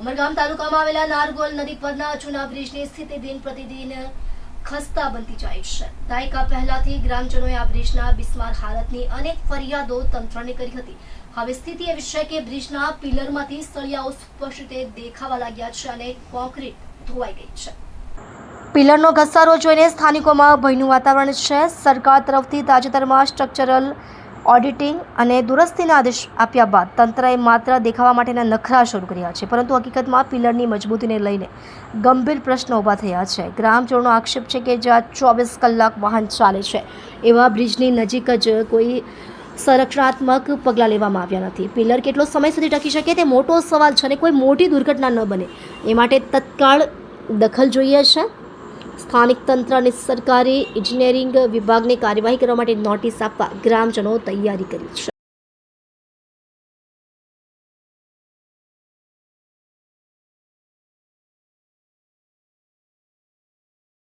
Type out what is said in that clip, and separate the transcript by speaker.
Speaker 1: ઉમરગામ તાલુકામાં આવેલા નારગોલ નદી પરના જૂના બ્રિજની સ્થિતિ દિન પ્રતિદિન ખસ્તા બનતી જાય છે. દાયકા પહેલાથી ગ્રામજનોએ આ બ્રિજના બિસ્માર હાલતની અનેક ફરિયાદો તંત્રને કરી હતી. હવે સ્થિતિ એવી છે કે બ્રિજના પિલરમાંથી સળિયાઓ સ્પષ્ટ રીતે દેખાવા લાગ્યા છે અને કોન્ક્રીટ ધોવાઈ ગઈ છે. પિલરનો ઘસારો જોઈને સ્થાનિકોમાં ભયનું વાતાવરણ છે. સરકાર તરફથી તાજેતરમાં સ્ટ્રક્ચરલ ઓડિટિંગ અને દુરસ્તીના આદેશ આપ્યા બાદ તંત્રએ માત્ર દેખાવા માટેના નખરા શરૂ કર્યા છે, પરંતુ હકીકતમાં પિલરની મજબૂતીને લઈને ગંભીર પ્રશ્નો ઊભા થયા છે. ગ્રામજનોનો આક્ષેપ છે કે જ્યાં ચોવીસ કલાક વાહન ચાલે છે, એવા બ્રિજની નજીક જ કોઈ સંરક્ષણાત્મક પગલાં લેવામાં આવ્યા નથી. પિલર કેટલો સમય સુધી ટકી શકે તે મોટો સવાલ છે અને કોઈ મોટી દુર્ઘટના ન બને. એ માટે તત્કાળ દખલ જોઈએ છે. સ્થાનિક તંત્ર અને સરકારી ઇજનેરિંગ વિભાગને કાર્યવાહી કરવા માટે નોટિસ આપવા ગ્રામજનો તૈયારી કરી છે.